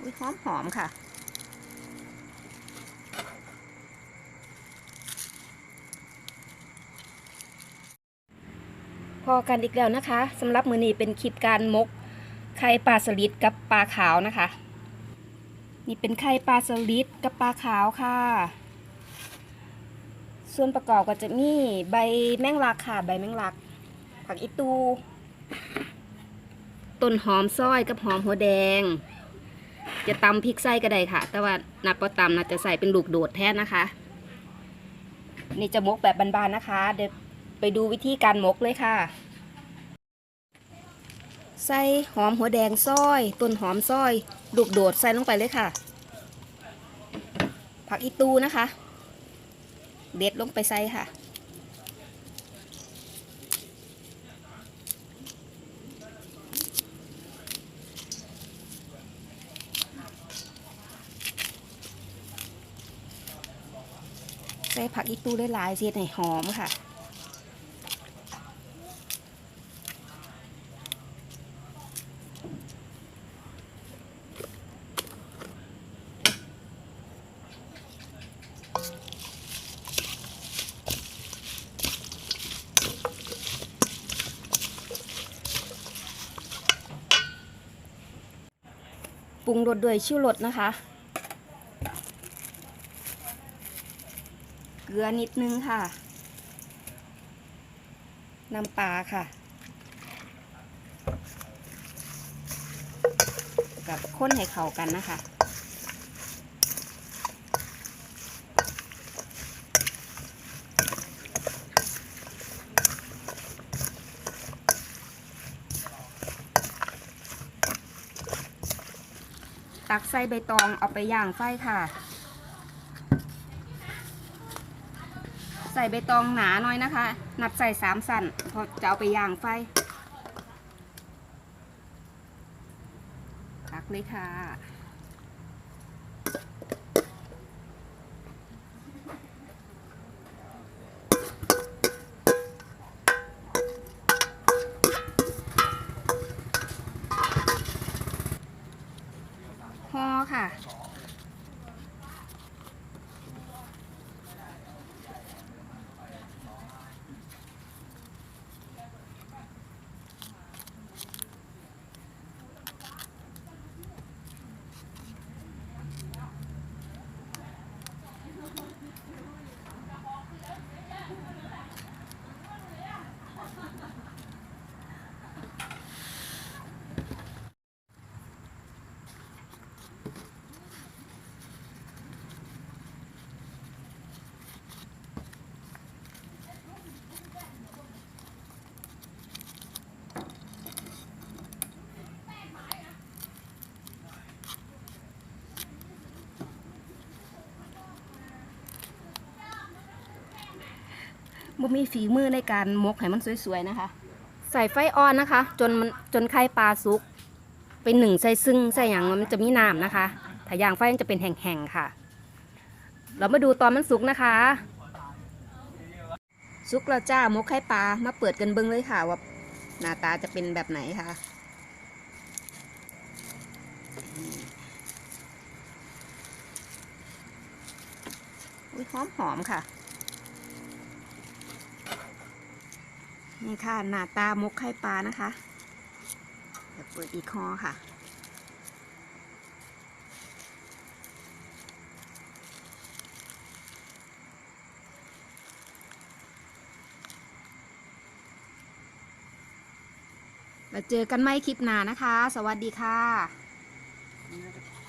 อุ้ยหอมหอมค่ะ พอกันอีกแล้วนะคะสำหรับมือนี้เป็นคลิปการมกไข่ปลาสลิดกับปลาขาวนะคะ นี่เป็นไข่ปลาสลิดกับปลาขาวค่ะ ส่วนประกอบก็จะมีใบแมงลักค่ะ ใบแมงลัก ผักอีตูต้นหอมซอยกับหอมหัวแดง จะตำพริกไส้ก็ได้ค่ะ แต่ว่านับว่าตำนะจะใส่เป็นลูกโดดแทนนะคะ นี่จะมกแบบบานๆนะคะ เดี๋ยวไปดูวิธีการมกเลยค่ะ ใส่หอมหัวแดงซอยต้นหอมซอยลูกโดดใส่ลงไปเลยค่ะ ผักอีตูนะคะ เด็ดลงไปใส่ค่ะ ใส่ผักอีตู้หลายๆเสียให้หอมค่ะปรุงรสด้วยชิวรสนะคะ เกลือนิดนึงค่ะน้ำปลาค่ะ กับข้นให้เข้ากันนะคะตักใส่ใบตองเอาไปย่างไฟค่ะ ใส่ใบตองหนาหน่อยนะคะ นับใส่สามสั่นเพอจะเอาไปย่างไฟตักเลยค่ะห่อค่ะ บ่มีฝีมือในการมกให้มันสวยๆนะคะ ใส่ไฟอ่อนนะคะ จนมันจนไข่ปลาสุกไปหนึ่งใส่ซึ่งใส่อย่างมันจะมีน้ำนะคะถ้าย่างไฟมันจะเป็นแห้งๆค่ะ เรามาดูตอนมันสุกนะคะสุกแล้วจ้ามกไข่ปลามาเปิดกันเบิ้งเลยค่ะว่าหน้าตาจะเป็นแบบไหนค่ะ อุ้ยหอมหอมๆค่ะ นี่ค่ะ หน้าตามกไข่ปลานะคะเดี๋ยวเปิดอีกคอค่ะ มาเจอกันไหมคลิปหน้านะคะ สวัสดีค่ะ